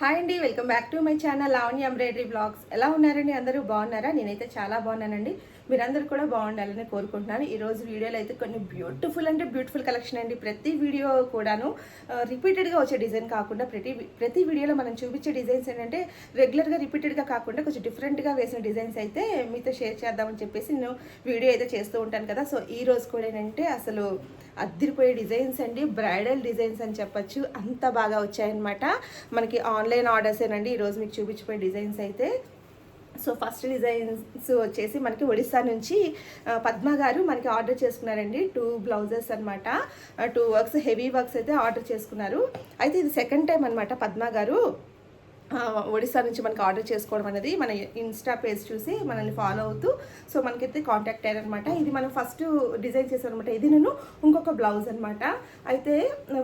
Hi అండి welcome back to my channel Lavani embroidery blogs. ఎలా ఉన్నారండి అందరూ? బాగున్నారా? నేనైతే చాలా బాగున్నానండి. మీరందరూ కూడా బాగుండాలని కోరుకుంటున్నాను. ఈరోజు వీడియోలో అయితే కొన్ని బ్యూటిఫుల్ అంటే బ్యూటిఫుల్ కలెక్షన్ అండి. ప్రతి వీడియో కూడాను రిపీటెడ్గా వచ్చే డిజైన్ కాకుండా ప్రతి ప్రతి వీడియోలో మనం చూపించే డిజైన్స్ ఏంటంటే రెగ్యులర్గా రిపీటెడ్గా కాకుండా కొంచెం డిఫరెంట్గా వేసిన డిజైన్స్ అయితే మీతో షేర్ చేద్దామని చెప్పేసి నేను వీడియో అయితే చేస్తూ ఉంటాను కదా. సో ఈ రోజు కూడా ఏంటంటే అసలు అద్దరిపోయే డిజైన్స్ అండి. బ్రైడల్ డిజైన్స్ అని చెప్పచ్చు. అంత బాగా వచ్చాయన్నమాట. మనకి ఆన్లైన్ ఆర్డర్సేనండి ఈరోజు మీకు చూపించిపోయే డిజైన్స్ అయితే సో ఫస్ట్ డిజైన్స్ వచ్చేసి మనకి ఒడిస్సా నుంచి పద్మా పద్మ గారు మనకి ఆర్డర్ చేసుకున్నారండి. టూ బ్లౌజెస్ అనమాట టూ వర్క్స్ హెవీ వర్క్స్ అయితే ఆర్డర్ చేసుకున్నారు. అయితే ఇది సెకండ్ టైం అనమాట పద్మ గారు. ఒడిస్సా నుంచి మనకి ఆర్డర్ చేసుకోవడం అనేది మన ఇన్స్టా పేజ్ చూసి మనల్ని ఫాలో అవుతూ సో మనకైతే కాంటాక్ట్ అయ్యారనమాట. ఇది మనం ఫస్ట్ డిజైన్ చేశాను అనమాట ఇది నేను ఇంకొక బ్లౌజ్ అనమాట అయితే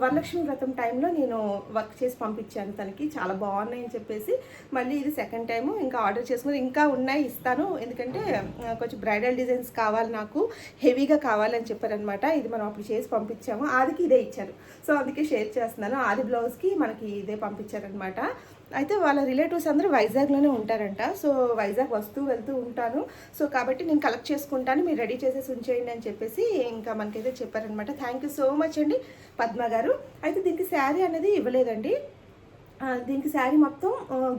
వరలక్ష్మి వ్రతం టైంలో నేను వర్క్ చేసి పంపించాను తనకి. చాలా బాగున్నాయి అని చెప్పేసి మళ్ళీ ఇది సెకండ్ టైము ఇంకా ఆర్డర్ చేసుకుని ఇంకా ఉన్నాయి ఇస్తాను. ఎందుకంటే కొంచెం బ్రైడల్ డిజైన్స్ కావాలి నాకు హెవీగా కావాలని చెప్పారనమాట. ఇది మనం అప్పుడు చేసి పంపించాము. ఆదికి ఇదే ఇచ్చారు. సో అందుకే షేర్ చేస్తున్నాను. ఆది బ్లౌజ్కి మనకి ఇదే పంపించారనమాట. అయితే వాళ్ళ రిలేటివ్స్ అందరూ వైజాగ్లోనే ఉంటారంట. సో వైజాగ్ వస్తూ వెళ్తూ ఉంటాను. సో కాబట్టి నేను కలెక్ట్ చేసుకుంటాను. మీరు రెడీ చేసేసి ఉంచేయండి అని చెప్పేసి ఇంకా మనకైతే చెప్పారనమాట థ్యాంక్ యూ సో మచ్ అండి పద్మ గారు. అయితే దీనికి శారీ అనేది ఇవ్వలేదండి. దీనికి శారీ మొత్తం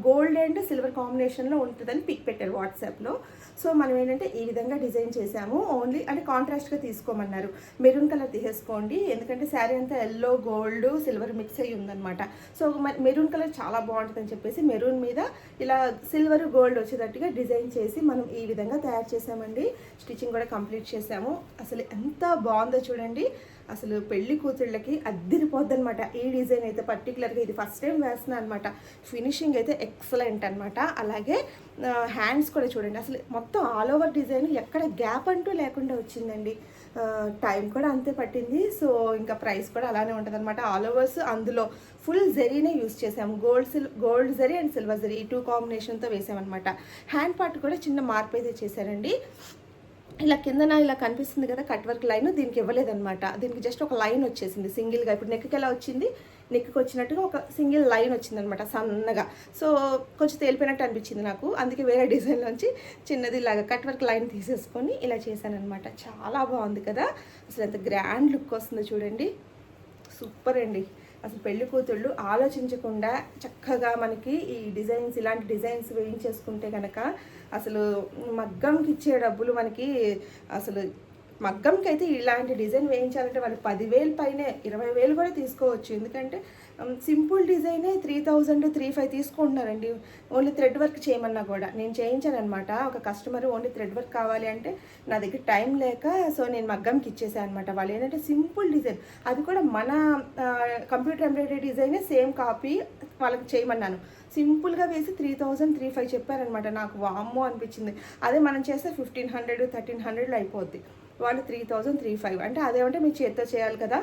గోల్డ్ అండ్ సిల్వర్ కాంబినేషన్లో ఉంటుందని పిక్ పెట్టారు వాట్సాప్లో సో మనం ఏంటంటే ఈ విధంగా డిజైన్ చేసాము ఓన్లీ అంటే కాంట్రాస్ట్గా తీసుకోమన్నారు. మెరూన్ కలర్ తీసేసుకోండి. ఎందుకంటే శారీ అంతా ఎల్లో గోల్డ్ సిల్వర్ మిక్స్ అయ్యి ఉందన్నమాట. సో మెరూన్ కలర్ చాలా బాగుంటుందని చెప్పేసి మెరూన్ మీద ఇలా సిల్వర్ గోల్డ్ వచ్చేటట్టుగా డిజైన్ చేసి మనం ఈ విధంగా తయారు చేసామండి స్టిచ్చింగ్ కూడా కంప్లీట్ చేసాము అసలు ఎంత బాగుందో చూడండి. అసలు పెళ్ళి కూతుళ్ళకి అద్దిరిపోద్ది అనమాట ఈ డిజైన్ అయితే పర్టికులర్గా ఇది ఫస్ట్ టైం వేస్తున్నాను అనమాట ఫినిషింగ్ అయితే ఎక్సలెంట్ అనమాట అలాగే హ్యాండ్స్ కూడా చూడండి. అసలు మొత్తం ఆల్ ఓవర్ డిజైన్ ఎక్కడ గ్యాప్ అంటూ లేకుండా వచ్చిందండి. టైం కూడా అంతే పట్టింది. సో ఇంకా ప్రైస్ కూడా అలానే ఉంటుంది అనమాట ఆల్ ఓవర్స్ అందులో ఫుల్ జరీనే యూస్ చేసాము. Gold silk gold zari and silver zari ఈ టూ కాంబినేషన్తో వేసామన్నమాట. హ్యాండ్ పార్ట్ కూడా చిన్న మార్పు అయితే చేశారండి. ఇలా కిందన ఇలా కనిపిస్తుంది కదా కట్ వర్క్ లైన్ దీనికి ఇవ్వలేదన్నమాట. దీనికి జస్ట్ ఒక లైన్ వచ్చేసింది సింగిల్గా ఇప్పుడు నెక్కి ఎలా వచ్చింది? నెక్కి వచ్చినట్టుగా ఒక సింగిల్ లైన్ వచ్చిందనమాట సన్నగా. సో కొంచెం తేలిపోయినట్టు అనిపించింది నాకు. అందుకే వేరే డిజైన్లోంచి చిన్నది ఇలాగా కట్ వర్క్ లైన్ తీసేసుకొని ఇలా చేశానమాట చాలా బాగుంది కదా. అసలు ఎంత గ్రాండ్ లుక్ వస్తుందో చూడండి. సూపర్ అండి. అసలు పెళ్ళి కూతుళ్ళు ఆలోచించకుండా చక్కగా మనకి ఈ డిజైన్స్ ఇలాంటి డిజైన్స్ వేయించేసుకుంటే కనుక అసలు మగ్గంకి ఇచ్చే డబ్బులు మనకి అసలు మగ్గంకి అయితే ఇలాంటి డిజైన్ వేయించాలంటే వాళ్ళు పదివేలు పైనే ఇరవై వేలు కూడా తీసుకోవచ్చు. ఎందుకంటే సింపుల్ డిజైనే త్రీ థౌజండ్ త్రీ ఫైవ్ తీసుకుంటున్నారండి. ఓన్లీ థ్రెడ్ వర్క్ చేయమన్నా కూడా. నేను చేయించాను అనమాట ఒక కస్టమర్ ఓన్లీ థ్రెడ్ వర్క్ కావాలి అంటే నా దగ్గర టైం లేక సో నేను మగ్గంకి ఇచ్చేసాను అనమాట వాళ్ళు ఏంటంటే సింపుల్ డిజైన్. అది కూడా మన కంప్యూటర్ ఎంబ్రాయిడరీ డిజైనే సేమ్ కాపీ వాళ్ళకి చేయమన్నాను. సింపుల్గా వేసి త్రీ థౌజండ్ త్రీ ఫైవ్ చెప్పారనమాట. నాకు వామ్మో అనిపించింది. అదే మనం చేస్తే ఫిఫ్టీన్ హండ్రెడ్ థర్టీన్ హండ్రెడ్లో అయిపోద్ది. వాళ్ళు త్రీ థౌజండ్ త్రీ ఫైవ్. అంటే అదేమంటే మీ చేత్తో చేయాలి కదా.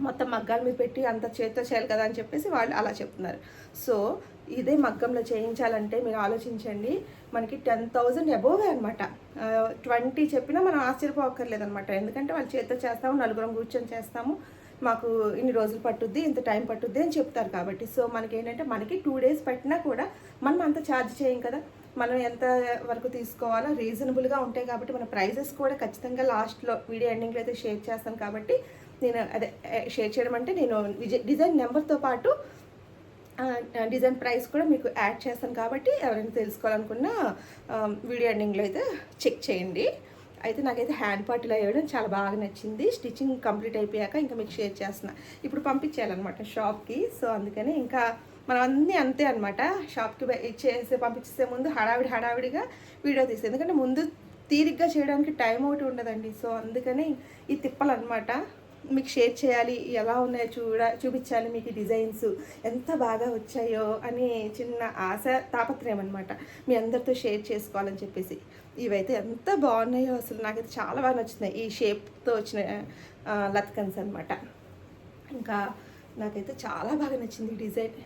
మొత్తం మగ్గాలు మీద పెట్టి అంత చేత్తో చేయాలి కదా అని చెప్పేసి వాళ్ళు అలా చెప్తున్నారు. సో ఇదే మగ్గంలో చేయించాలంటే మీరు ఆలోచించండి. మనకి టెన్ థౌజండ్ అబోవే అనమాట ట్వంటీ చెప్పినా మనం ఆశ్చర్యపోక్కర్లేదు అనమాట ఎందుకంటే వాళ్ళు చేత్తో చేస్తాము నలుగురం కూర్చొని చేస్తాము. మాకు ఇన్ని రోజులు పట్టుద్ది ఇంత టైం పట్టుద్ది అని చెప్తారు కాబట్టి. సో మనకి ఏంటంటే మనకి టూ డేస్ పట్టినా కూడా మనం అంత ఛార్జ్ చేయం కదా. మనం ఎంత వరకు తీసుకోవాలో రీజనబుల్గా ఉంటాయి కాబట్టి మన ప్రైజెస్ కూడా ఖచ్చితంగా లాస్ట్లో వీడియో ఎండింగ్లో అయితే షేర్ చేస్తాను కాబట్టి నేను అదే షేర్ చేయడం అంటే నేను డిజైన్ నెంబర్తో పాటు డిజైన్ ప్రైస్ కూడా మీకు యాడ్ చేస్తాను కాబట్టి ఎవరైనా తెలుసుకోవాలనుకున్న వీడియో ఎండింగ్లో అయితే చెక్ చేయండి. అయితే నాకైతే హ్యాండ్ పార్టీలో వేయడం చాలా బాగా నచ్చింది. స్టిచ్చింగ్ కంప్లీట్ అయిపోయాక ఇంకా మీకు షేర్ చేస్తున్నా. ఇప్పుడు పంపించేయాలన్నమాట షాప్కి. సో అందుకని ఇంకా మనం అన్నీ అంతే అనమాట షాప్కి బయ- ఇచ్చేసే పంపించేసే ముందు హడావిడి హడావిడిగా వీడియో తీసేది. ఎందుకంటే ముందు తీరిగ్గా చేయడానికి టైం ఒకటి ఉండదండి. సో అందుకని ఈ తిప్పలన్నమాట. మీకు షేర్ చేయాలి. ఎలా ఉన్నాయో చూడ చూపించాలి మీకు డిజైన్స్. ఎంత బాగా వచ్చాయో అని చిన్న ఆశ తాపత్రయం అనమాట మీ అందరితో షేర్ చేసుకోవాలని చెప్పేసి. ఇవైతే ఎంత బాగున్నాయో అసలు నాకైతే చాలా బాగా నచ్చుతున్నాయి. ఈ షేప్తో వచ్చిన లత్కన్స్ అనమాట ఇంకా నాకైతే చాలా బాగా నచ్చింది డిజైన్.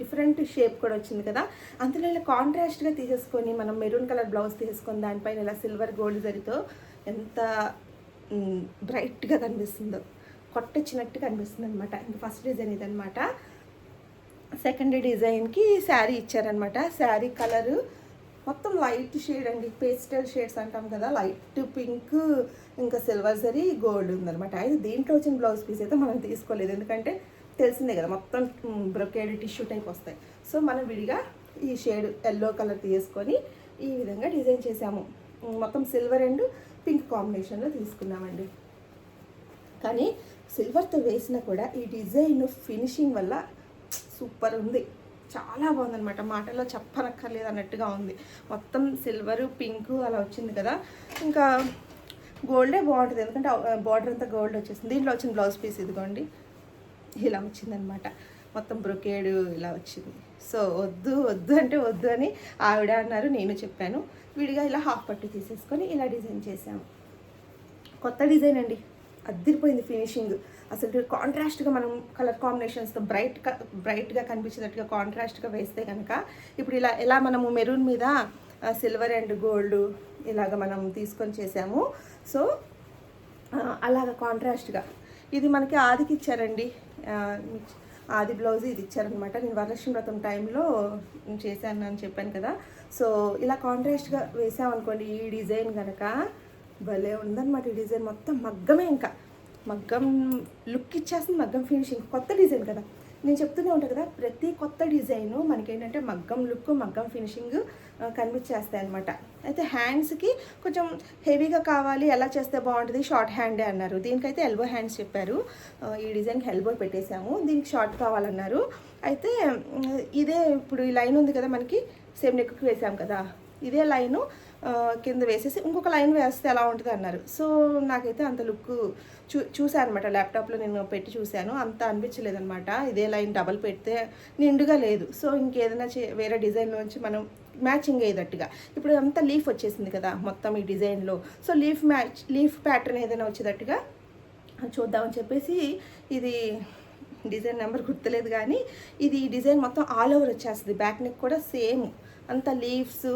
డిఫరెంట్ షేప్ కూడా వచ్చింది కదా. అందులో ఇలా కాంట్రాస్ట్గా తీసేసుకొని మనం మెరూన్ కలర్ బ్లౌజ్ తీసుకొని దానిపైన ఇలా సిల్వర్ గోల్డ్ జరితో ఎంత బ్రైట్గా కనిపిస్తుందో కొట్టొచ్చినట్టు కనిపిస్తుంది అనమాట ఇంకా ఫస్ట్ డిజైన్ ఇదనమాట సెకండ్ డిజైన్కి శారీ ఇచ్చారనమాట శారీ కలరు మొత్తం లైట్ షేడ్ అండి పేస్టల్ షేడ్స్ అంటాం కదా లైట్ పింక్ ఇంకా సిల్వర్ సరీ గోల్డ్ ఉందన్నమాట. అయితే దీంట్లో వచ్చిన బ్లౌజ్ పీస్ అయితే మనం తీసుకోలేదు. ఎందుకంటే తెలిసిందే కదా మొత్తం బ్రొకేడ్ టిష్యూ టైప్ వస్తాయి. సో మనం విడిగా ఈ షేడ్ ఎల్లో కలర్ తీసుకొని ఈ విధంగా డిజైన్ చేసాము మొత్తం సిల్వర్ అండ్ పింక్ కాంబినేషన్లో తీసుకున్నామండి. కానీ సిల్వర్తో వేసినా కూడా ఈ డిజైన్ ఫినిషింగ్ వల్ల సూపర్ ఉంది. చాలా బాగుందనమాట మాటల్లో చెప్పనక్కర్లేదు అన్నట్టుగా ఉంది. మొత్తం సిల్వర్ పింక్ అలా వచ్చింది కదా. ఇంకా గోల్డే బాగుంటుంది. ఎందుకంటే బార్డర్ అంతా గోల్డ్ వచ్చేసింది. దీంట్లో వచ్చిన బ్లౌజ్ పీస్ ఇదిగోండి. ఇలా వచ్చిందనమాట మొత్తం బ్రొకేడ్ ఇలా వచ్చింది. సో వద్దు వద్దు అంటే వద్దు అని ఆవిడ అన్నారు. నేను చెప్పాను. విడిగా ఇలా హాఫ్ పట్టు తీసేసుకొని ఇలా డిజైన్ చేసాము కొత్త డిజైన్ అండి. అద్దరిపోయింది ఫినిషింగ్. అసలు కాంట్రాస్ట్గా మనం కలర్ కాంబినేషన్స్తో బ్రైట్ బ్రైట్గా కనిపించేటట్టుగా కాంట్రాస్ట్గా వేస్తే కనుక ఇప్పుడు ఇలా ఎలా మనము మెరూన్ మీద సిల్వర్ అండ్ గోల్డ్ ఇలాగ మనం తీసుకొని చేసాము. సో అలాగ కాంట్రాస్ట్గా. ఇది మనకి ఆదికి ఇచ్చారండి. ఆది బ్లౌజ్ ఇది ఇచ్చారనమాట నేను వరలక్ష్మి వ్రతం టైంలో చేశాను అని చెప్పాను కదా. సో ఇలా కాంట్రాస్ట్గా వేసామనుకోండి ఈ డిజైన్ కనుక భలే ఉందన్నమాట ఈ డిజైన్. మొత్తం మగ్గమే ఇంకా. మగ్గం లుక్ ఇచ్చేస్తుంది మగ్గం ఫినిషింగ్. కొత్త డిజైన్ కదా. నేను చెప్తూనే ఉంటాను కదా ప్రతి కొత్త డిజైను మనకేంటంటే మగ్గం లుక్ మగ్గం ఫినిషింగ్ కనిపించేస్తాయి అనమాట అయితే హ్యాండ్స్కి కొంచెం హెవీగా కావాలి ఎలా చేస్తే బాగుంటుంది? షార్ట్ హ్యాండే అన్నారు. దీనికైతే ఎల్బో హ్యాండ్స్ చెప్పారు. ఈ డిజైన్కి ఎల్బో పెట్టేశాము. దీనికి షార్ట్ కావాలన్నారు. అయితే ఇదే ఇప్పుడు ఈ లైన్ ఉంది కదా మనకి సేమ్ నెక్కి వేసాం కదా. ఇదే లైను కింద వేసేసి ఇంకొక లైన్ వేస్తే ఎలా ఉంటుంది అన్నారు. సో నాకైతే అంత లుక్ చూ చూశాను అనమాట ల్యాప్టాప్లో నేను పెట్టి చూశాను. అంత అనిపించలేదు అనమాట ఇదే లైన్ డబల్ పెడితే నిండుగా లేదు. సో ఇంకేదైనా చే వేరే డిజైన్లోంచి మనం మ్యాచింగ్ అయ్యేటట్టుగా. ఇప్పుడు అంతా లీఫ్ వచ్చేసింది కదా మొత్తం ఈ డిజైన్లో. So leaf match leaf pattern ఏదైనా వచ్చేటట్టుగా చూద్దామని చెప్పేసి ఇది డిజైన్ నెంబర్ గుర్తులేదు కానీ ఇది డిజైన్ మొత్తం ఆల్ ఓవర్ వచ్చేస్తుంది. బ్యాక్ నెక్ కూడా సేమ్. అంత లీవ్స్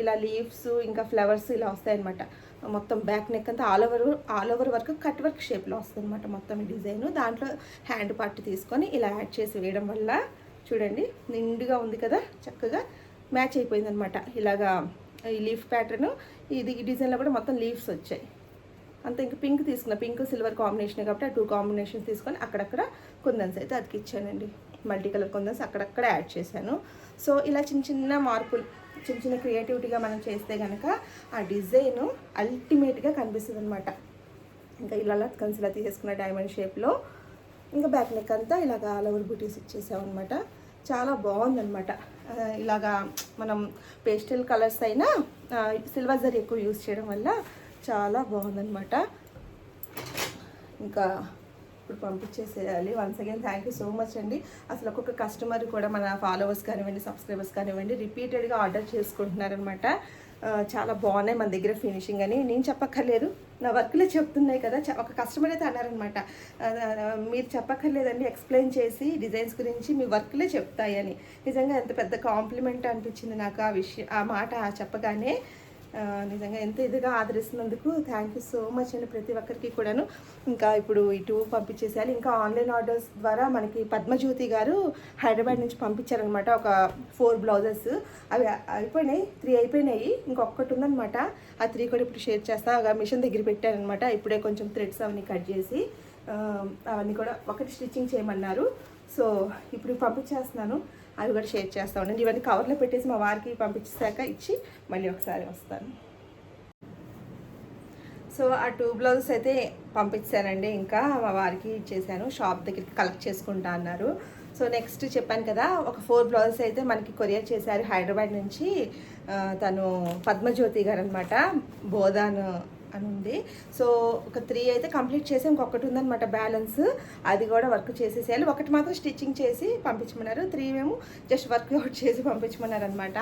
ఇలా లీవ్స్ ఇంకా ఫ్లవర్స్ ఇలా వస్తాయన్నమాట. మొత్తం బ్యాక్ నెక్ అంతా ఆల్ ఓవర్ ఆల్ ఓవర్ వరకు కట్ వర్క్ షేప్లో వస్తుంది అనమాట మొత్తం ఈ డిజైన్ దాంట్లో హ్యాండ్ పార్ట్ తీసుకొని ఇలా యాడ్ చేసి వేయడం వల్ల చూడండి నిండుగా ఉంది కదా చక్కగా మ్యాచ్ అయిపోయింది అనమాట ఇలాగా ఈ లీఫ్ ప్యాటర్న్ ఇది ఈ డిజైన్లో కూడా మొత్తం లీవ్స్ వచ్చాయి. అంత ఇంకా పింక్ తీసుకున్న. పింక్ సిల్వర్ కాంబినేషన్ కాబట్టి ఆ టూ కాంబినేషన్స్ తీసుకొని అక్కడక్కడ కుందన్స్ అయితే అతికిచ్చానండి. మల్టీ కలర్ కుందన్స్ అక్కడక్కడ యాడ్ చేశాను. సో ఇలా చిన్న చిన్న మార్పులు చిన్న చిన్న క్రియేటివిటీగా మనం చేస్తే కనుక ఆ డిజైన్ అల్టిమేట్గా కనిపిస్తుంది అనమాట ఇంకా ఇలా లట్కన్స్ ఇలా తీసేసుకున్న డైమండ్ షేప్లో ఇంకా బ్యాక్ నెక్ అంతా ఇలాగ ఆల్ ఓవర్ బూటీస్ ఇచ్చేసామన్నమాట చాలా బాగుందన్నమాట. ఇలాగా మనం పేస్టల్ కలర్స్ అయినా సిల్వర్ జరీ ఎక్కువ యూస్ చేయడం వల్ల చాలా బాగుందన్నమాట. ఇంకా ఇప్పుడు పంపించేసేయాలి. Once again thank you so much అండి. అసలు ఒక్కొక్క కస్టమర్ కూడా మన ఫాలోవర్స్ కానివ్వండి సబ్స్క్రైబర్స్ కానివ్వండి రిపీటెడ్గా ఆర్డర్ చేసుకుంటున్నారనమాట చాలా బాగున్నాయి మన దగ్గర ఫినిషింగ్ అని. నేను చెప్పక్కర్లేదు. నా వర్క్లో చెప్తున్నాయి కదా. చ- ఒక కస్టమర్ అయితే అన్నారనమాట మీరు చెప్పక్కర్లేదండి. ఎక్స్ప్లెయిన్ చేసి డిజైన్స్ గురించి మీ వర్క్లే చెప్తాయని నిజంగా ఎంత పెద్ద కాంప్లిమెంట్ అనిపించింది నాకు ఆ విషయం ఆ మాట చెప్పగానే. నిజంగా ఎంత ఇదిగా ఆదరిస్తున్నందుకు థ్యాంక్ యూ సో మచ్ అండి ప్రతి ఒక్కరికి కూడాను. ఇంకా ఇప్పుడు ఇటు పంపించేసేయాలి ఇంకా ఆన్లైన్ ఆర్డర్స్ ద్వారా మనకి పద్మజ్యోతి గారు హైదరాబాద్ నుంచి పంపించారనమాట ఒక ఫోర్ బ్లౌజెస్ అవి అయిపోయినాయి త్రీ అయిపోయినాయి. ఇంకొకటి ఉందనమాట ఆ త్రీ కూడా ఇప్పుడు షేర్ చేస్తా. మిషన్ దగ్గర పెట్టారనమాట ఇప్పుడే కొంచెం థ్రెడ్స్ అవన్నీ కట్ చేసి అవన్నీ కూడా ఒకటి స్టిచ్చింగ్ చేయమన్నారు. సో ఇప్పుడు పంపించేస్తున్నాను. అవి కూడా షేర్ చేస్తా ఉండండి. ఇవన్నీ కవర్లో పెట్టేసి మా వారికి పంపించాక ఇచ్చి మళ్ళీ ఒకసారి వస్తాను. సో ఆ టూ బ్లౌజెస్ అయితే పంపించానండి. ఇంకా మా వారికి ఇచ్చేసాను. షాప్ దగ్గరికి కలెక్ట్ చేసుకుంటా అన్నారు. సో నెక్స్ట్ చెప్పాను కదా ఒక ఫోర్ బ్లౌజెస్ అయితే మనకి కొరియర్ చేశారు హైదరాబాద్ నుంచి. తను పద్మజ్యోతి గారు అనమాట బోధాన్ అని ఉంది సో ఒక త్రీ అయితే కంప్లీట్ చేసి. ఇంకొకటి ఉందనమాట బ్యాలెన్స్ అది కూడా వర్క్ చేసేసేయాలి. ఒకటి మాత్రం స్టిచ్చింగ్ చేసి పంపించమన్నారు. త్రీ మేము జస్ట్ వర్క్ అవుట్ చేసి పంపించమన్నారు అనమాట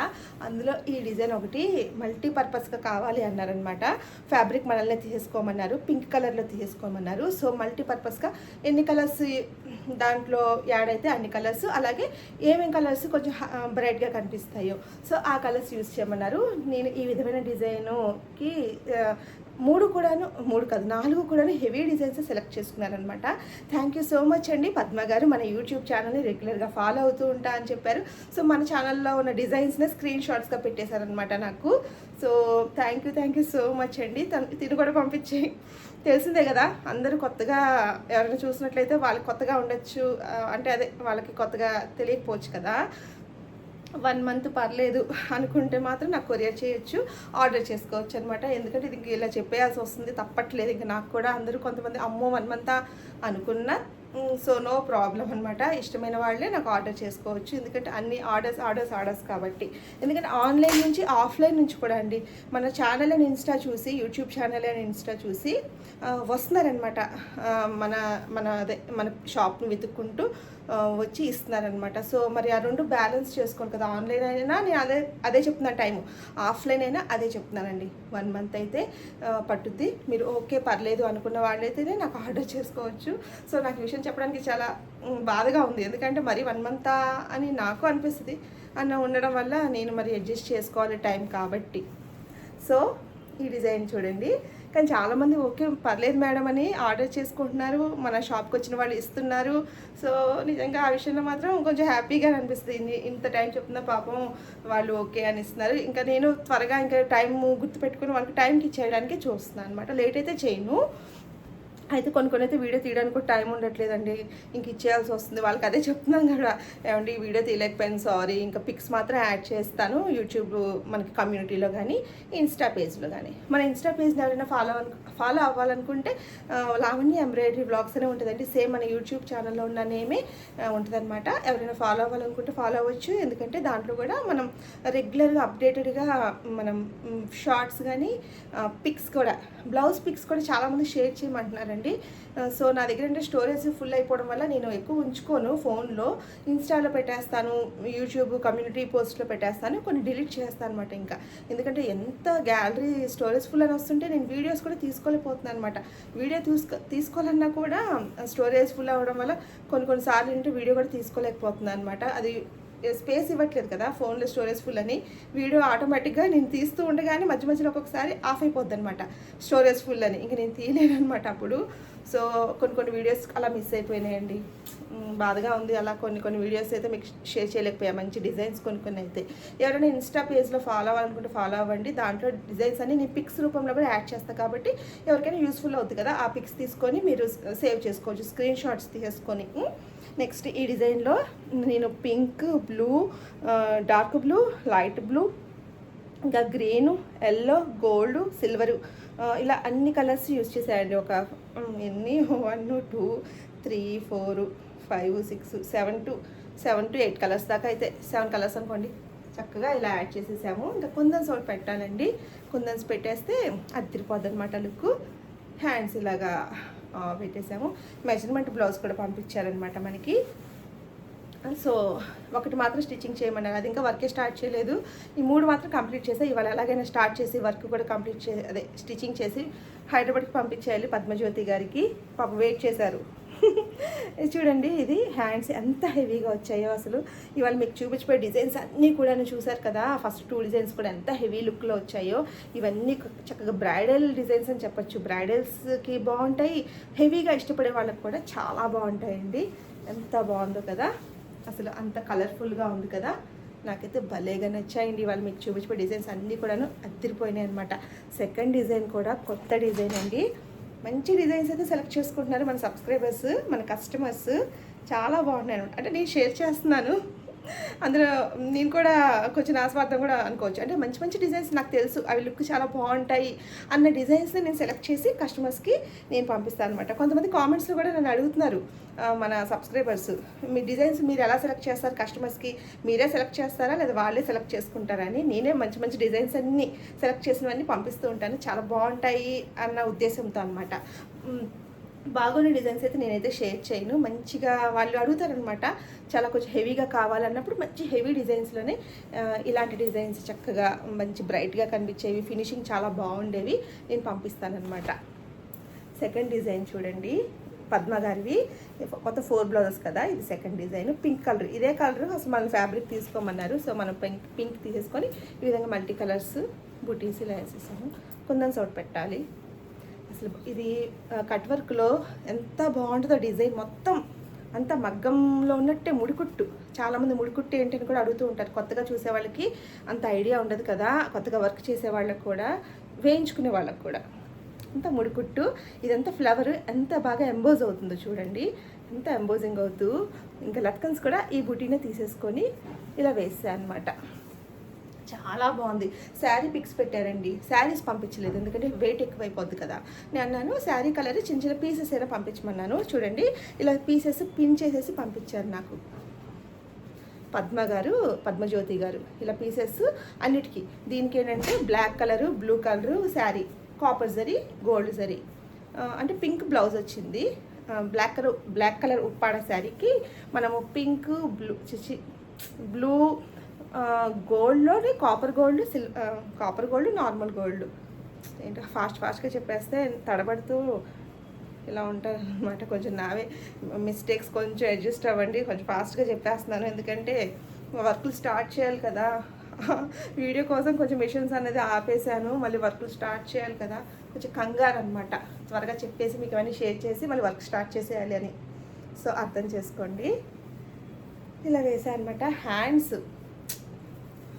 అందులో ఈ డిజైన్ ఒకటి మల్టీపర్పస్గా కావాలి అన్నారనమాట ఫ్యాబ్రిక్ మనల్ని తీసుకోమన్నారు పింక్ కలర్లో తీసుకోమన్నారు సో మల్టీపర్పస్గా ఎన్ని కలర్స్ దాంట్లో యాడ్ అయితే అన్ని కలర్స్ అలాగే ఏమేం కలర్స్ కొంచెం బ్రైట్గా కనిపిస్తాయో. సో ఆ కలర్స్ యూస్ చేయమన్నారు. నేను ఈ విధమైన డిజైన్కి మూడు కూడాను మూడు కాదు నాలుగు కూడాను హెవీ డిజైన్స్ సెలెక్ట్ చేసుకున్నారనమాట థ్యాంక్ యూ సో మచ్ అండి. పద్మ గారు మన యూట్యూబ్ ఛానల్ని రెగ్యులర్గా ఫాలో అవుతూ ఉంటా అని చెప్పారు. సో మన ఛానల్లో ఉన్న డిజైన్స్ని స్క్రీన్ షాట్స్గా పెట్టేశారనమాట నాకు. So thank you thank you so much అండి. తిను తిని కూడా పంపించి. తెలిసిందే కదా అందరూ కొత్తగా ఎవరైనా చూసినట్లయితే వాళ్ళకి కొత్తగా ఉండొచ్చు అంటే అదే వాళ్ళకి కొత్తగా తెలియకపోవచ్చు కదా. వన్ మంత్ పర్లేదు అనుకుంటే మాత్రం నాకు కొరియర్ చేయొచ్చు ఆర్డర్ చేసుకోవచ్చు అనమాట ఎందుకంటే ఇది ఇలా చెప్పేయాల్సి వస్తుంది తప్పట్లేదు. ఇంకా నాకు కూడా అందరూ కొంతమంది అమ్మో వన్ మంత్ అనుకున్నా సో నో ప్రాబ్లం అనమాట ఇష్టమైన వాళ్ళే నాకు ఆర్డర్ చేసుకోవచ్చు. ఎందుకంటే అన్ని ఆర్డర్స్ ఆర్డర్స్ ఆర్డర్స్ కాబట్టి. ఎందుకంటే ఆన్లైన్ నుంచి ఆఫ్లైన్ నుంచి కూడా అండి. మన ఛానల్ అండ్ ఇన్స్టా చూసి యూట్యూబ్ ఛానల్ అని ఇన్స్టా చూసి వస్తున్నారనమాట మన మన అదే మన షాప్ని వెతుక్కుంటూ వచ్చి ఇస్తున్నారనమాట సో మరి ఆ రెండు బ్యాలెన్స్ చేసుకోవాలి కదా. ఆన్లైన్ అయినా నేను అదే అదే చెప్తున్నాను టైము. ఆఫ్లైన్ అయినా అదే చెప్తున్నానండి. వన్ మంత్ అయితే పట్టుద్ది. మీరు ఓకే పర్లేదు అనుకున్న వాళ్ళైతేనే నాకు ఆర్డర్ చేసుకోవచ్చు. సో నాకు ఈ విషయం చెప్పడానికి చాలా బాధగా ఉంది. ఎందుకంటే మరి వన్ మంత్ అని నాకు అనిపిస్తుంది. అన్న ఉండడం వల్ల నేను మరి అడ్జస్ట్ చేసుకోవాలి టైం కాబట్టి. సో ఈ డిజైన్ చూడండి. కానీ చాలామంది ఓకే పర్లేదు మేడం అని ఆర్డర్ చేసుకుంటున్నారు మన షాప్కి వచ్చిన వాళ్ళు ఇస్తున్నారు. సో నిజంగా ఆ విషయంలో మాత్రం కొంచెం హ్యాపీగా అనిపిస్తుంది. ఇంత టైం చెప్తున్నా పాపం వాళ్ళు ఓకే అని ఇస్తున్నారు. ఇంకా నేను త్వరగా ఇంకా టైం గుర్తుపెట్టుకుని వాళ్ళకి టైంకి ఇచ్చేయడానికి చూస్తున్నాను అనమాట లేట్ అయితే చేయను. అయితే కొన్ని కొన్ని అయితే వీడియో తీయడానికి కూడా టైం ఉండట్లేదండి. ఇంక ఇచ్చేయాల్సి వస్తుంది. వాళ్ళకి అదే చెప్తున్నాం కదా. ఏమండి ఈ వీడియో తీయలేకపోయాను సారీ. ఇంకా పిక్స్ మాత్రం యాడ్ చేస్తాను యూట్యూబ్ మనకి కమ్యూనిటీలో కానీ ఇన్స్టా పేజ్లో కానీ మన ఇన్స్టా పేజ్ని ఎవరైనా ఫాలో ఫాలో అవ్వాలనుకుంటే లావణ్య ఎంబ్రాయిడరీ బ్లాగ్స్ అనే ఉంటుందండి. సేమ్ మన యూట్యూబ్ ఛానల్లో ఉన్న నేమే ఉంటుందన్నమాట. ఎవరైనా ఫాలో అవ్వాలనుకుంటే ఫాలో అవ్వచ్చు. ఎందుకంటే దాంట్లో కూడా మనం రెగ్యులర్గా అప్డేటెడ్గా మనం షార్ట్స్ కానీ పిక్స్ కూడా బ్లౌజ్ పిక్స్ కూడా చాలామంది షేర్ చేయమంటున్నారండి. అండి. సో నా దగ్గర అంటే స్టోరేజ్ ఫుల్ అయిపోవడం వల్ల నేను ఎక్కువ ఉంచుకోను ఫోన్లో. ఇన్స్టాలో పెట్టేస్తాను యూట్యూబ్ కమ్యూనిటీ పోస్ట్లో పెట్టేస్తాను కొన్ని డిలీట్ చేస్తాను అనమాట ఇంకా. ఎందుకంటే ఎంత గ్యాలరీ స్టోరేజ్ ఫుల్ అని వస్తుంటే నేను వీడియోస్ కూడా తీసుకోలేకపోతున్నాను అనమాట వీడియో తీసుకో తీసుకోవాలన్నా కూడా స్టోరేజ్ ఫుల్ అవ్వడం వల్ల కొన్ని కొన్నిసార్లు ఏంటంటే వీడియో కూడా తీసుకోలేకపోతున్నాను అనమాట అది స్పేస్ ఇవ్వట్లేదు కదా ఫోన్లో స్టోరేజ్ ఫుల్ అని. వీడియో ఆటోమేటిక్గా నేను తీస్తూ ఉండగానే మధ్య మధ్యలో ఒక్కొక్కసారి ఆఫ్ అయిపోద్ది అనమాట స్టోరేజ్ ఫుల్ అని. ఇంక నేను తీయలేను అనమాట అప్పుడు. సో కొన్ని కొన్ని వీడియోస్ అలా మిస్ అయిపోయినాయండి. బాధగా ఉంది. అలా కొన్ని కొన్ని వీడియోస్ అయితే మీకు షేర్ చేయలేకపోయా. మంచి డిజైన్స్ కొన్ని కొన్ని అయితే. ఎవరైనా ఇన్స్టా పేజ్లో ఫాలో అవ్వాలనుకుంటే ఫాలో అవ్వండి. దాంట్లో డిజైన్స్ అన్ని నేను పిక్స్ రూపంలో కూడా యాడ్ చేస్తాను కాబట్టి ఎవరికైనా యూస్ఫుల్ అవుతుంది కదా. ఆ పిక్స్ తీసుకొని మీరు సేవ్ చేసుకోవచ్చు. స్క్రీన్ షాట్స్ తీసుకొని నెక్స్ట్ ఈ డిజైన్లో నేను pink blue dark blue light blue ఇంకా గ్రీను ఎల్లో గోల్డ్ సిల్వరు ఇలా అన్ని కలర్స్ యూజ్ చేసాయండి ఒక ఎన్ని? One two three four five six seven to seven to eight colours దాకా అయితే సెవెన్ కలర్స్ అనుకోండి. చక్కగా ఇలా యాడ్ చేసేసాము. ఇంకా కుందన్స్ ఒకటి పెట్టాలండి. కుందన్స్ పెట్టేస్తే అది తిరిపోద్ది అనమాట లుక్ హ్యాండ్స్ ఇలాగా పెట్టేసాము మెజర్మెంట్ బ్లౌజ్ కూడా పంపించారనమాట మనకి. సో ఒకటి మాత్రం స్టిచ్చింగ్ చేయమన్నారు. అది ఇంకా వర్కే స్టార్ట్ చేయలేదు. ఈ మూడు మాత్రం కంప్లీట్ చేసి ఇవాళ ఎలాగైనా స్టార్ట్ చేసి వర్క్ కూడా కంప్లీట్ చే అదే స్టిచ్చింగ్ చేసి హైదరాబాద్కి పంపించేయాలి పద్మజ్యోతి గారికి. పాప వెయిట్ చేశారు. చూడండి ఇది హ్యాండ్స్ ఎంత హెవీగా వచ్చాయో అసలు. ఇవాళ మీకు చూపించిపోయే డిజైన్స్ అన్నీ కూడా చూసారు కదా. ఫస్ట్ టూ డిజైన్స్ కూడా ఎంత హెవీ లుక్లో వచ్చాయో. ఇవన్నీ చక్కగా బ్రైడల్ డిజైన్స్ అని చెప్పొచ్చు. బ్రైడల్స్కి బాగుంటాయి. హెవీగా ఇష్టపడే వాళ్ళకి కూడా చాలా బాగుంటాయండి. ఎంత బాగుందో కదా. అసలు అంత కలర్ఫుల్గా ఉంది కదా. నాకైతే భలేగా నచ్చాయండి. వాళ్ళు మీకు చూపించే డిజైన్స్ అన్నీ కూడాను అద్దరిపోయినాయి అనమాట సెకండ్ డిజైన్ కూడా కొత్త డిజైన్ అండి. మంచి డిజైన్స్ అయితే సెలెక్ట్ చేసుకుంటున్నారు మన సబ్స్క్రైబర్స్ మన కస్టమర్స్ చాలా బాగున్నాయి అనమాట అంటే నేను షేర్ చేస్తున్నాను. అందులో నేను కూడా కొంచెం ఆస్వార్థం కూడా అనుకోవచ్చు. అంటే మంచి మంచి డిజైన్స్ నాకు తెలుసు. అవి లుక్ చాలా బాగుంటాయి అన్న డిజైన్స్ని నేను సెలెక్ట్ చేసి కస్టమర్స్కి నేను పంపిస్తాను అనమాట కొంతమంది కామెంట్స్లో కూడా నన్ను అడుగుతున్నారు మన సబ్స్క్రైబర్స్ మీ డిజైన్స్ మీరు ఎలా సెలెక్ట్ చేస్తారు? కస్టమర్స్కి మీరే సెలెక్ట్ చేస్తారా? లేదా వాళ్ళే సెలెక్ట్ చేసుకుంటారా అని నేనే మంచి మంచి డిజైన్స్ అన్నీ సెలెక్ట్ చేసినవన్నీ పంపిస్తూ ఉంటాను. చాలా బాగుంటాయి అన్న ఉద్దేశంతో అనమాట బాగున్న డిజైన్స్ అయితే నేనైతే షేర్ చేయను. మంచిగా వాళ్ళు అడుగుతారనమాట చాలా కొంచెం హెవీగా కావాలన్నప్పుడు మంచి హెవీ డిజైన్స్లోనే ఇలాంటి డిజైన్స్ చక్కగా మంచి బ్రైట్గా కనిపించేవి ఫినిషింగ్ చాలా బాగుండేవి నేను పంపిస్తానమాట సెకండ్ డిజైన్ చూడండి పద్మ గారివి. కొత్త ఫోర్ బ్లౌజెస్ కదా ఇది సెకండ్ డిజైన్ పింక్ కలర్ ఇదే కలర్ అసలు మనం ఫ్యాబ్రిక్ తీసుకోమన్నారు. సో మనం పింక్ పింక్ తీసేసుకొని ఈ విధంగా మల్టీ కలర్స్ బుటీస్ ఇలా వేసేసాము. కుందన్ సోట్ పెట్టాలి. అసలు ఇది కట్ వర్క్లో ఎంత బాగుంటుందో డిజైన్ మొత్తం. అంత మగ్గంలో ఉన్నట్టే ముడికుట్టు. చాలామంది ముడికుట్టు ఏంటని కూడా అడుగుతూ ఉంటారు. కొత్తగా చూసే వాళ్ళకి అంత ఐడియా ఉండదు కదా. కొత్తగా వర్క్ చేసే వాళ్ళకి కూడా వేయించుకునే వాళ్ళకి కూడా. అంత ముడికుట్టు ఇదంతా ఫ్లవర్ ఎంత బాగా ఎంబోజ్ అవుతుందో చూడండి. ఎంత ఎంబోజింగ్ అవుతూ ఇంకా లట్కన్స్ కూడా ఈ బుటీనే తీసేసుకొని ఇలా వేసాను అనమాట చాలా బాగుంది. శారీ పిక్స్ పెట్టారండి. శారీస్ పంపించలేదు. ఎందుకంటే వెయిట్ ఎక్కువైపోద్ది కదా. నేను అన్నాను శారీ కలర్ చిన్న చిన్న పీసెస్ అయినా పంపించమన్నాను. చూడండి ఇలా పీసెస్ పిన్ చేసేసి పంపించారు నాకు. పద్మ గారు పద్మజ్యోతి గారు ఇలా పీసెస్ అన్నిటికీ. దీనికి ఏంటంటే black colour blue colour sari copper zari gold zari అంటే పింక్ బ్లౌజ్ వచ్చింది. Black colour black colour Uppada శారీకి మనము పింక్ బ్లూ చిచి బ్లూ గోల్డ్లోని కాపర్ గోల్డ్ సిల్ కాపర్ గోల్డ్ నార్మల్ గోల్డ్ ఏంటో ఫాస్ట్ ఫాస్ట్గా చెప్పేస్తే తడబడుతూ ఇలా ఉంటారు అనమాట కొంచెం నావే. మిస్టేక్స్ కొంచెం అడ్జస్ట్ అవ్వండి. కొంచెం ఫాస్ట్గా చెప్పేస్తున్నాను. ఎందుకంటే వర్క్లు స్టార్ట్ చేయాలి కదా. వీడియో కోసం కొంచెం మిషన్స్ అనేది ఆపేసాను మళ్ళీ వర్క్లు స్టార్ట్ చేయాలి కదా. కొంచెం కంగారు అనమాట త్వరగా చెప్పేసి మీకు అవన్నీ షేర్ చేసి మళ్ళీ వర్క్ స్టార్ట్ చేసేయాలి అని. సో అర్థం చేసుకోండి. ఇలా వేసాను అనమాట హ్యాండ్స్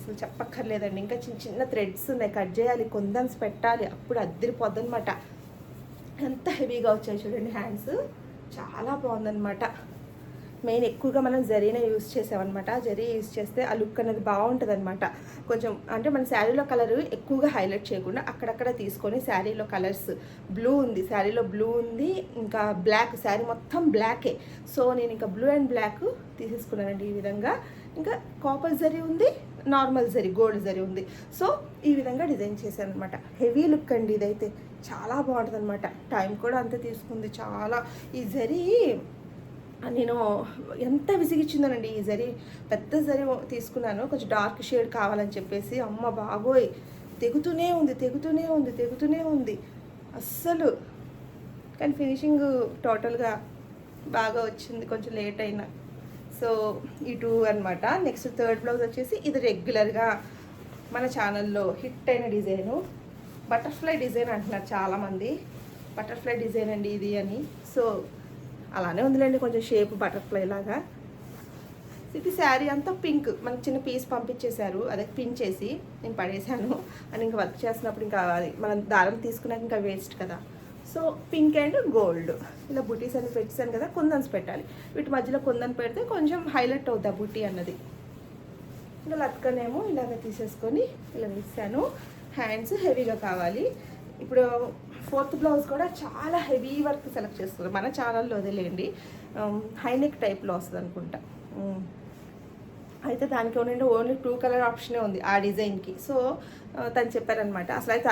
అసలు చెప్పక్కర్లేదండి. ఇంకా చిన్న చిన్న థ్రెడ్స్ ఉన్నాయి. కట్ చేయాలి కొందన్స్ పెట్టాలి. అప్పుడు అద్దరిపోద్దనమాట ఎంత హెవీగా వచ్చాయి చూడండి హ్యాండ్స్ చాలా బాగుందనమాట మెయిన్ ఎక్కువగా మనం జరీనే యూస్ చేసామన్నమాట జరీ యూస్ చేస్తే ఆ లుక్ అనేది బాగుంటుంది అనమాట కొంచెం అంటే మన శారీలో కలర్ ఎక్కువగా హైలైట్ చేయకుండా అక్కడక్కడ తీసుకొని శారీలో కలర్స్ బ్లూ ఉంది శారీలో బ్లూ ఉంది ఇంకా బ్లాక్ శారీ మొత్తం బ్లాకే సో నేను ఇంకా బ్లూ అండ్ బ్లాక్ తీసేసుకున్నానండి ఈ విధంగా. ఇంకా కాపర్ జరీ ఉంది నార్మల్ జరీ గోల్డ్ జరీ ఉంది. సో ఈ విధంగా డిజైన్ చేశాను అనమాట హెవీ లుక్ అండి ఇదైతే. చాలా బాగుంటుంది అనమాట టైం కూడా అంతే తీసుకుంది. చాలా. ఈ జరీ నేను ఎంత విసిగిచ్చిందోనండి. ఈ జరీ పెద్ద జరీ తీసుకున్నాను. కొంచెం డార్క్ షేడ్ కావాలని చెప్పేసి. అమ్మ బాగోయ్ తెగుతూనే ఉంది తెగుతూనే ఉంది తెగుతూనే ఉంది. అస్సలు. కానీ ఫినిషింగ్ టోటల్గా బాగా వచ్చింది. కొంచెం లేట్ అయినా. సో ఈ టూ అనమాట నెక్స్ట్ థర్డ్ బ్లౌజ్ వచ్చేసి ఇది రెగ్యులర్గా మన ఛానల్లో హిట్ అయిన డిజైను బటర్ఫ్లై డిజైన్ అంటున్నారు చాలామంది. బటర్ఫ్లై డిజైన్ అండి ఇది అని. సో అలానే ఉందిలేండి కొంచెం షేప్ బటర్ఫ్లై లాగా. ఇది శారీ అంతా పింక్ మనకి చిన్న పీస్ పంపించేశారు. అదే పిన్ చేసి నేను పడేశాను. అని ఇంకా వర్క్ చేస్తున్నప్పుడు ఇంకా అది మనం దారం తీసుకున్నాక ఇంకా వేస్ట్ కదా. So pink and gold. ఇలా బుటీస్ అని పెట్టాను కదా కుందన్స్ పెట్టాలి. వీటి మధ్యలో కుందన్ పెడితే కొంచెం హైలైట్ అవుద్ది బుటీ అన్నది. ఇంకా లత్కనేమో ఇలాగ తీసేసుకొని ఇలా వేసాను. హ్యాండ్స్ హెవీగా కావాలి. ఇప్పుడు ఫోర్త్ బ్లౌజ్ కూడా చాలా హెవీ వర్క్ సెలెక్ట్ చేస్తున్నారు. మన ఛానల్లో వదిలేండి హైనెక్ టైప్లో వస్తుంది అనుకుంటా. అయితే దానికి ఉండే ఓన్లీ టూ కలర్ ఆప్షనే ఉంది ఆ డిజైన్కి. సో తను చెప్పారనమాట అసలు అయితే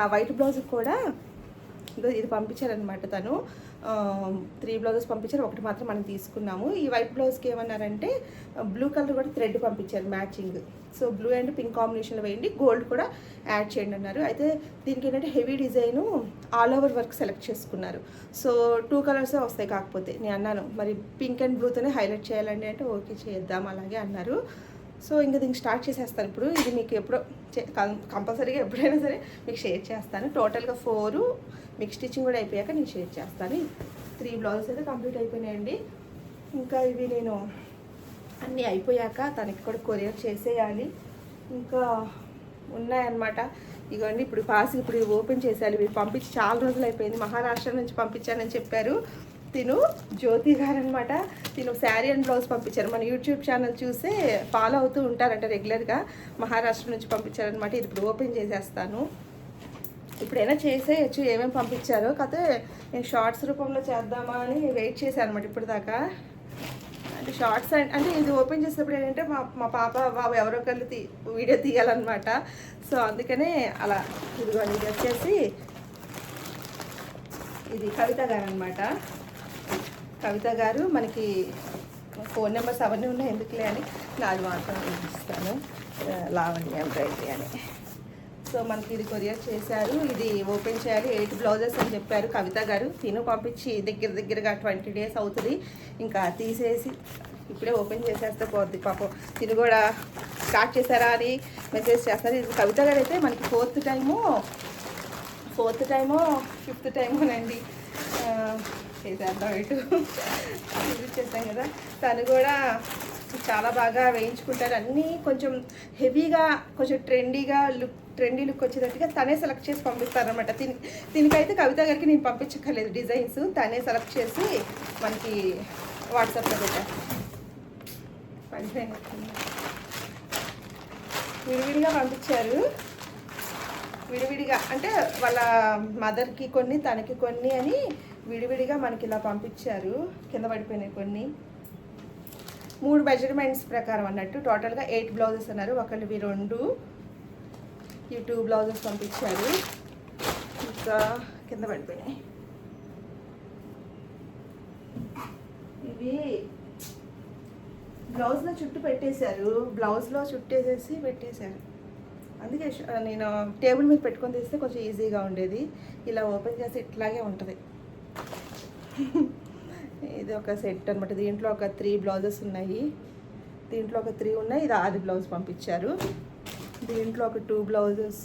ఆ వైట్ బ్లౌజ్ కూడా వస్తుందో ఇది పంపించారనమాట తను. త్రీ బ్లౌజెస్ పంపించారు ఒకటి మాత్రం మనం తీసుకున్నాము. ఈ వైట్ బ్లౌజ్కి ఏమన్నారంటే బ్లూ కలర్ కూడా థ్రెడ్ పంపించారు matching. So blue and pink కాంబినేషన్లో వేయండి గోల్డ్ కూడా యాడ్ చేయండి అన్నారు. అయితే దీనికి ఏంటంటే heavy design all over work select చేసుకున్నారు. సో టూ కలర్సే వస్తాయి కాకపోతే నేను అన్నాను. మరి పింక్ అండ్ బ్లూతోనే హైలైట్ చేయాలండి అంటే ఓకే చేద్దాం అలాగే అన్నారు. సో ఇంకా దీనికి స్టార్ట్ చేసేస్తాను. ఇప్పుడు ఇది మీకు ఎప్పుడో కంపల్సరీగా ఎప్పుడైనా సరే మీకు షేర్ చేస్తాను. టోటల్గా ఫోరు మీకు స్టిచ్చింగ్ కూడా అయిపోయాక నేను షేర్ చేస్తాను. త్రీ బ్లౌజెస్ అయితే కంప్లీట్ అయిపోయినాయండి. ఇంకా ఇవి నేను అన్నీ అయిపోయాక తనకి కూడా కొరియర్ చేసేయాలి. ఇంకా ఉన్నాయన్నమాట. ఇగోండి ఇప్పుడు పాస్ ఇప్పుడు ఓపెన్ చేసేయాలి ఇవి పంపించి చాలా రోజులు అయిపోయింది. మహారాష్ట్ర నుంచి పంపించానని చెప్పారు. తిను. జ్యోతి గారు అనమాట తిను. శారీ అండ్ బ్లౌజ్ పంపించారు. మన యూట్యూబ్ ఛానల్ చూసే ఫాలో అవుతూ ఉంటారంట రెగ్యులర్గా. మహారాష్ట్ర నుంచి పంపించారనమాట. ఇది ఇప్పుడు ఓపెన్ చేసేస్తాను. ఇప్పుడైనా చేసేయచ్చు. ఏమేమి పంపించారో. కాకపోతే నేను షార్ట్స్ రూపంలో చేద్దామా అని వెయిట్ చేశాను అనమాట ఇప్పటిదాకా. అంటే షార్ట్స్ అండ్ అంటే ఇది ఓపెన్ చేసినప్పుడు ఏంటంటే మా మా పాప బాబు ఎవరో ఒకళ్ళు తీ వీడియో తీయాలన్నమాట. సో అందుకనే అలా ఇదిగో ఇది వచ్చేసి ఇది కవిత గారు అనమాట కవిత గారు మనకి ఫోన్ నెంబర్స్ అవన్నీ ఉన్నాయి ఎందుకులే అని నాది మాత్రం ఇస్తాను లావణ్య ఎంబ్రాయిడరీ అని. సో మనకి ఇది కొరియర్ చేశారు. ఇది ఓపెన్ చేయాలి. ఎయిట్ బ్లౌజెస్ అని చెప్పారు కవిత గారు. తిను పంపించి దగ్గర దగ్గరగా ట్వంటీ డేస్ అవుతుంది. ఇంకా తీసేసి ఇప్పుడే ఓపెన్ చేసేస్తే పోద్ది పాపం. తిను కూడా స్టార్ట్ చేశారా అని మెసేజ్ చేస్తారు. ఇది కవిత గారు అయితే మనకి ఫోర్త్ టైము ఫోర్త్ టైమో ఫిఫ్త్ టైమోనండి చేసేద్దాం ఇటు. చూపించేస్తాం కదా. తను కూడా చాలా బాగా వేయించుకుంటారు అన్నీ కొంచెం హెవీగా కొంచెం ట్రెండీగా లుక్ ట్రెండీ లుక్ వచ్చేటట్టుగా తనే సెలెక్ట్ చేసి పంపిస్తారనమాట దీని దీనికైతే కవిత గారికి నేను పంపించక్కర్లేదు. డిజైన్స్ తనే సెలెక్ట్ చేసి మనకి వాట్సాప్లో పెట్టారు. విడివిడిగా పంపించారు. విడివిడిగా అంటే వాళ్ళ మదర్కి కొన్ని తనకి కొన్ని అని విడివిడిగా మనకి ఇలా పంపించారు. కింద పడిపోయినాయి కొన్ని. మూడు మెజర్మెంట్స్ ప్రకారం అన్నట్టు టోటల్గా ఎయిట్ బ్లౌజెస్ అన్నారు. ఒకళ్ళవి రెండు. ఈ టూ బ్లౌజెస్ పంపించారు. ఇంకా కింద పడిపోయినాయి. ఇవి బ్లౌజ్లో చుట్టూ పెట్టేశారు. బ్లౌజ్లో చుట్టేసేసి పెట్టేశారు. అందుకే నేను టేబుల్ మీద పెట్టుకొని తీస్తే కొంచెం ఈజీగా ఉండేది. ఇలా ఓపెన్ చేస్తే ఇట్లాగే ఉంటుంది. ఇది ఒక సెట్ అనమాట దీంట్లో ఒక త్రీ బ్లౌజెస్ ఉన్నాయి. దీంట్లో ఒక త్రీ ఉన్నాయి. ఇది ఆది బ్లౌజ్ పంపించారు. దీంట్లో ఒక టూ బ్లౌజెస్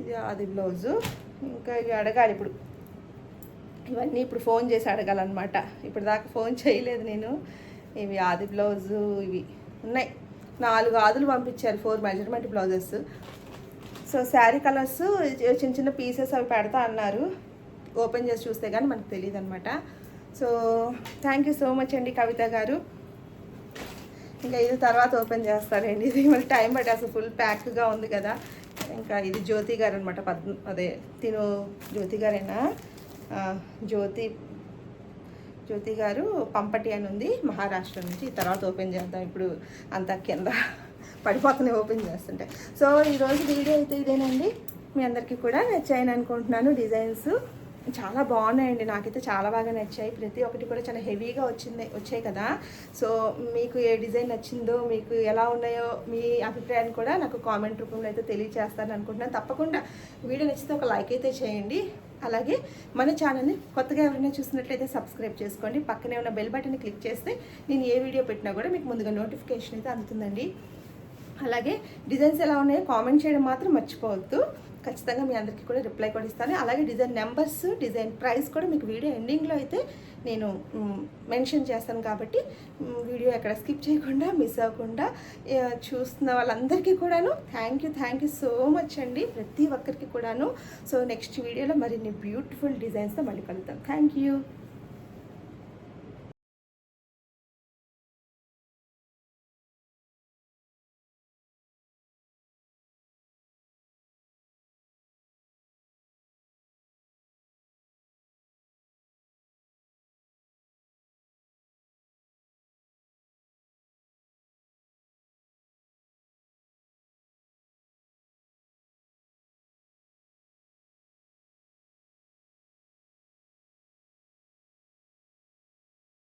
ఇది ఆది బ్లౌజు. ఇంకా ఇవి అడగాలి ఇప్పుడు. ఇవన్నీ ఇప్పుడు ఫోన్ చేసి అడగాలన్నమాట. ఇప్పుడు దాకా ఫోన్ చేయలేదు నేను. ఇవి ఆది బ్లౌజు ఇవి ఉన్నాయి. నాలుగు ఆదులు పంపించారు four measurement blouses so sari colours చిన్న చిన్న పీసెస్ అవి పెడతా అన్నారు. ఓపెన్ చేసి చూస్తే కానీ మనకు తెలియదు అనమాట so thank you so much అండి కవిత గారు. ఇంకా ఇది తర్వాత ఓపెన్ చేస్తారండి ఇది మరి టైం బట్టి అసలు ఫుల్ ప్యాక్గా ఉంది కదా. ఇంకా ఇది జ్యోతి గారు అనమాట పద్మ అదే తిను జ్యోతి గారేనా? జ్యోతి జ్యోతి గారు పంపటి అని ఉంది. మహారాష్ట్ర నుంచి ఈ తర్వాత ఓపెన్ చేద్దాం. ఇప్పుడు అంతా కింద పడిపోతున్నాయి ఓపెన్ చేస్తుంటే. సో ఈరోజు వీడియో అయితే ఇదేనండి. మీ అందరికీ కూడా నచ్చాయని అనుకుంటున్నాను. డిజైన్స్ చాలా బాగున్నాయండి. నాకైతే చాలా బాగా నచ్చాయి. ప్రతి ఒక్కటి కూడా చాలా హెవీగా వచ్చింది వచ్చాయి కదా. సో మీకు ఏ డిజైన్ నచ్చిందో మీకు ఎలా ఉన్నాయో మీ అభిప్రాయాన్ని కూడా నాకు కామెంట్ రూపంలో అయితే తెలియజేస్తాను అనుకుంటున్నాను. తప్పకుండా వీడియో నచ్చితే ఒక లైక్ అయితే చేయండి. అలాగే మన ఛానల్ని కొత్తగా ఎవరైనా చూసినట్లయితే సబ్స్క్రైబ్ చేసుకోండి. పక్కనే ఉన్న బెల్ బటన్ని క్లిక్ చేస్తే నేను ఏ వీడియో పెట్టినా కూడా మీకు ముందుగా నోటిఫికేషన్ అయితే అందుతుందండి. అలాగే డిజైన్స్ ఎలా ఉన్నాయో కామెంట్ చేయడం మాత్రం మర్చిపోవద్దు. ఖచ్చితంగా మీ అందరికీ కూడా రిప్లై కూడా ఇస్తాను. అలాగే డిజైన్ నెంబర్స్ డిజైన్ ప్రైస్ కూడా మీకు వీడియో ఎండింగ్లో అయితే నేను మెన్షన్ చేస్తాను కాబట్టి వీడియో ఎక్కడ స్కిప్ చేయకుండా మిస్ అవ్వకుండా చూస్తున్న వాళ్ళందరికీ కూడాను thank you thank you so much అండి. ప్రతి ఒక్కరికి కూడాను. సో నెక్స్ట్ వీడియోలో మరిన్ని బ్యూటిఫుల్ డిజైన్స్తో మళ్ళీ కలుద్దాం. Thank you.